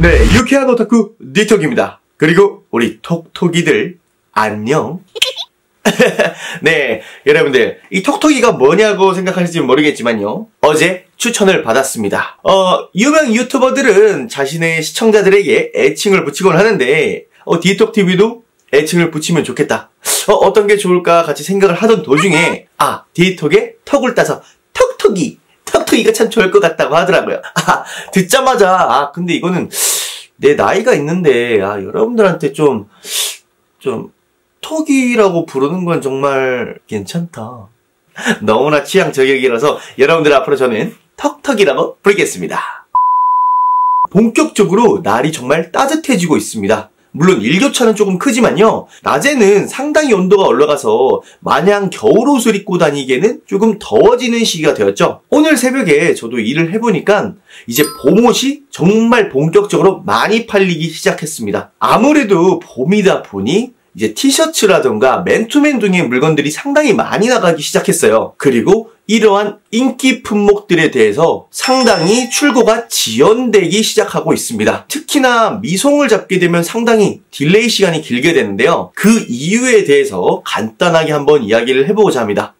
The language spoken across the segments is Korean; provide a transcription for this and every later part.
네, 유쾌한 오타쿠 니톡입니다. 그리고 우리 톡톡이들 안녕. 네, 여러분들 이 톡톡이가 뭐냐고 생각하실지 모르겠지만요. 어제 추천을 받았습니다. 어, 유명 유튜버들은 자신의 시청자들에게 애칭을 붙이곤 하는데 어, 디톡TV도 애칭을 붙이면 좋겠다. 어, 어떤 게 좋을까 같이 생각을 하던 도중에 아, 디톡에 턱을 따서 톡톡이 턱턱이가 참 좋을 것 같다고 하더라고요. 아, 듣자마자 아 근데 이거는 내 나이가 있는데 아 여러분들한테 좀좀 턱이라고 부르는 건 정말 괜찮다. 너무나 취향 저격이라서 여러분들 앞으로 저는 턱턱이라고 부르겠습니다. 본격적으로 날이 정말 따뜻해지고 있습니다. 물론 일교차는 조금 크지만요. 낮에는 상당히 온도가 올라가서 마냥 겨울옷을 입고 다니기에는 조금 더워지는 시기가 되었죠. 오늘 새벽에 저도 일을 해보니까 이제 봄옷이 정말 본격적으로 많이 팔리기 시작했습니다. 아무래도 봄이다 보니 이제 티셔츠라던가 맨투맨 등의 물건들이 상당히 많이 나가기 시작했어요. 그리고 이러한 인기 품목들에 대해서 상당히 출고가 지연되기 시작하고 있습니다. 특히나 미송을 잡게 되면 상당히 딜레이 시간이 길게 되는데요. 그 이유에 대해서 간단하게 한번 이야기를 해보고자 합니다.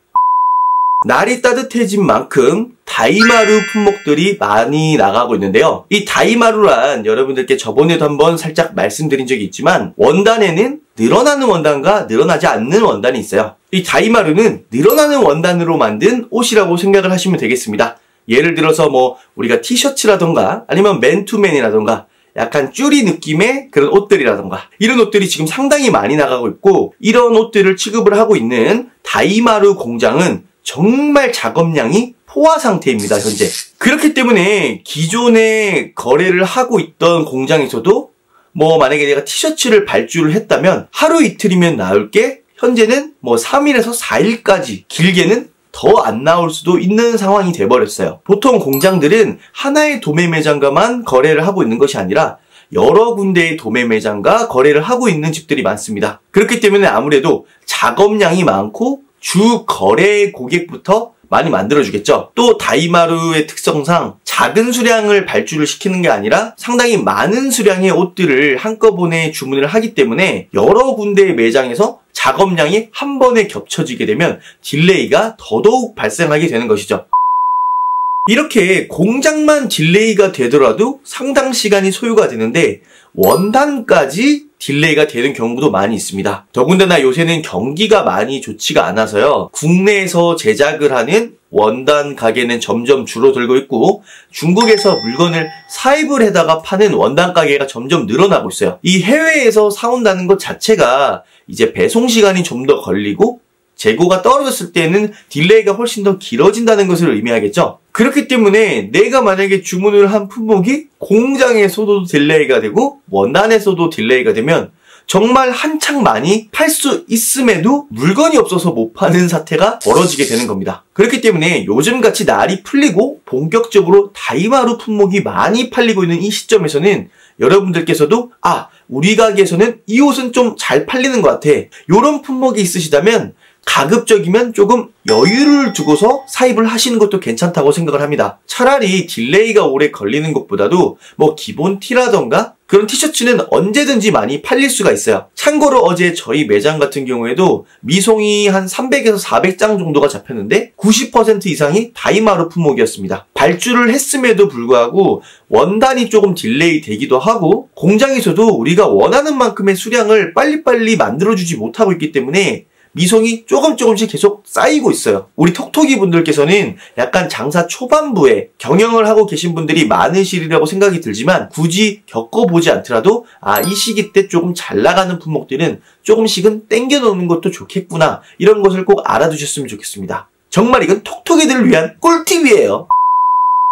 날이 따뜻해진 만큼 다이마루 품목들이 많이 나가고 있는데요. 이 다이마루란 여러분들께 저번에도 한번 살짝 말씀드린 적이 있지만 원단에는 늘어나는 원단과 늘어나지 않는 원단이 있어요. 이 다이마루는 늘어나는 원단으로 만든 옷이라고 생각을 하시면 되겠습니다. 예를 들어서 뭐 우리가 티셔츠라던가 아니면 맨투맨이라던가 약간 쭈리 느낌의 그런 옷들이라던가 이런 옷들이 지금 상당히 많이 나가고 있고 이런 옷들을 취급을 하고 있는 다이마루 공장은 정말 작업량이 포화 상태입니다, 현재. 그렇기 때문에 기존에 거래를 하고 있던 공장에서도 뭐 만약에 내가 티셔츠를 발주를 했다면 하루 이틀이면 나올 게 현재는 뭐 3일에서 4일까지 길게는 더 안 나올 수도 있는 상황이 돼버렸어요. 보통 공장들은 하나의 도매 매장과만 거래를 하고 있는 것이 아니라 여러 군데의 도매 매장과 거래를 하고 있는 집들이 많습니다. 그렇기 때문에 아무래도 작업량이 많고 주 거래 고객부터 많이 만들어주겠죠. 또 다이마루의 특성상 작은 수량을 발주를 시키는 게 아니라 상당히 많은 수량의 옷들을 한꺼번에 주문을 하기 때문에 여러 군데의 매장에서 작업량이 한 번에 겹쳐지게 되면 딜레이가 더더욱 발생하게 되는 것이죠. 이렇게 공장만 딜레이가 되더라도 상당 시간이 소요가 되는데 원단까지 딜레이가 되는 경우도 많이 있습니다. 더군다나 요새는 경기가 많이 좋지가 않아서요. 국내에서 제작을 하는 원단 가게는 점점 줄어들고 있고 중국에서 물건을 사입을 해다가 파는 원단 가게가 점점 늘어나고 있어요. 이 해외에서 사온다는 것 자체가 이제 배송 시간이 좀 더 걸리고 재고가 떨어졌을 때는 딜레이가 훨씬 더 길어진다는 것을 의미하겠죠. 그렇기 때문에 내가 만약에 주문을 한 품목이 공장에서도 딜레이가 되고 원단에서도 딜레이가 되면 정말 한창 많이 팔 수 있음에도 물건이 없어서 못 파는 사태가 벌어지게 되는 겁니다. 그렇기 때문에 요즘같이 날이 풀리고 본격적으로 다이마루 품목이 많이 팔리고 있는 이 시점에서는 여러분들께서도 아 우리 가게에서는 이 옷은 좀 잘 팔리는 것 같아. 이런 품목이 있으시다면 가급적이면 조금 여유를 두고서 사입을 하시는 것도 괜찮다고 생각을 합니다. 차라리 딜레이가 오래 걸리는 것보다도 뭐 기본 티라던가 그런 티셔츠는 언제든지 많이 팔릴 수가 있어요. 참고로 어제 저희 매장 같은 경우에도 미송이 한 300에서 400장 정도가 잡혔는데 90% 이상이 다이마루 품목이었습니다. 발주를 했음에도 불구하고 원단이 조금 딜레이 되기도 하고 공장에서도 우리가 원하는 만큼의 수량을 빨리빨리 만들어주지 못하고 있기 때문에 미송이 조금 조금씩 계속 쌓이고 있어요. 우리 톡톡이 분들께서는 약간 장사 초반부에 경영을 하고 계신 분들이 많으시리라고 생각이 들지만 굳이 겪어보지 않더라도 아, 이 시기 때 조금 잘 나가는 품목들은 조금씩은 땡겨놓는 것도 좋겠구나. 이런 것을 꼭 알아두셨으면 좋겠습니다. 정말 이건 톡톡이들을 위한 꿀팁이에요.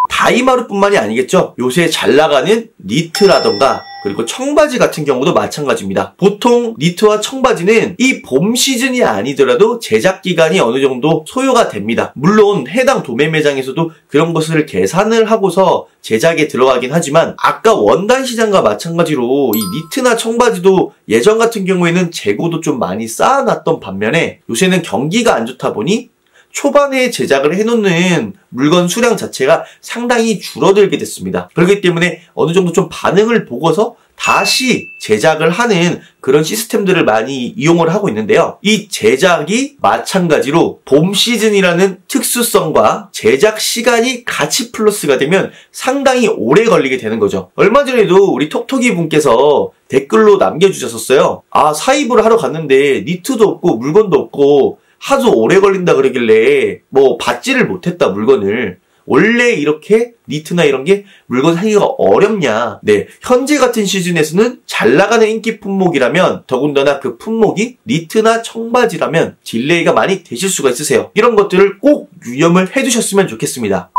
다이마루뿐만이 아니겠죠. 요새 잘 나가는 니트라던가 그리고 청바지 같은 경우도 마찬가지입니다. 보통 니트와 청바지는 이 봄 시즌이 아니더라도 제작 기간이 어느 정도 소요가 됩니다. 물론 해당 도매 매장에서도 그런 것을 계산을 하고서 제작에 들어가긴 하지만 아까 원단 시장과 마찬가지로 이 니트나 청바지도 예전 같은 경우에는 재고도 좀 많이 쌓아놨던 반면에 요새는 경기가 안 좋다 보니 초반에 제작을 해놓는 물건 수량 자체가 상당히 줄어들게 됐습니다. 그렇기 때문에 어느 정도 좀 반응을 보고서 다시 제작을 하는 그런 시스템들을 많이 이용을 하고 있는데요. 이 제작이 마찬가지로 봄 시즌이라는 특수성과 제작 시간이 같이 플러스가 되면 상당히 오래 걸리게 되는 거죠. 얼마 전에도 우리 톡톡이 분께서 댓글로 남겨주셨었어요. 아, 사입을 하러 갔는데 니트도 없고 물건도 없고 하도 오래 걸린다 그러길래 뭐 받지를 못했다 물건을 원래 이렇게 니트나 이런 게 물건 사기가 어렵냐. 네. 현재 같은 시즌에서는 잘 나가는 인기 품목이라면 더군다나 그 품목이 니트나 청바지라면 딜레이가 많이 되실 수가 있으세요. 이런 것들을 꼭 유념을 해두셨으면 좋겠습니다.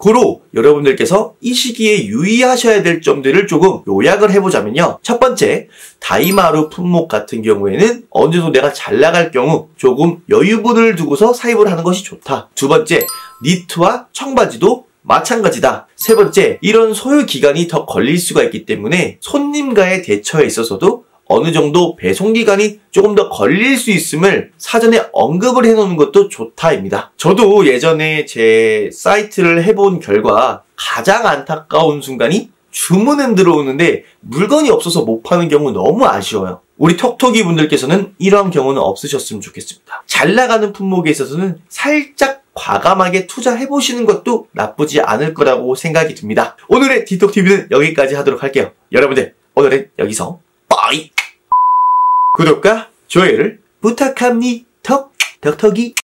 고로 여러분들께서 이 시기에 유의하셔야 될 점들을 조금 요약을 해보자면요. 첫 번째, 다이마루 품목 같은 경우에는 어느 정도 내가 잘 나갈 경우 조금 여유분을 두고서 사입을 하는 것이 좋다. 두 번째, 니트와 청바지도 마찬가지다. 세 번째, 이런 소요 기간이 더 걸릴 수가 있기 때문에 손님과의 대처에 있어서도 어느 정도 배송 기간이 조금 더 걸릴 수 있음을 사전에 언급을 해놓는 것도 좋다입니다. 저도 예전에 제 사이트를 해본 결과 가장 안타까운 순간이 주문은 들어오는데 물건이 없어서 못 파는 경우 너무 아쉬워요. 우리 톡톡이 분들께서는 이러한 경우는 없으셨으면 좋겠습니다. 잘 나가는 품목에 있어서는 살짝 과감하게 투자해보시는 것도 나쁘지 않을 거라고 생각이 듭니다. 오늘의 디톡TV는 여기까지 하도록 할게요. 여러분들, 오늘은 여기서 빠이! 구독과 좋아요를 부탁합니다. 덕덕이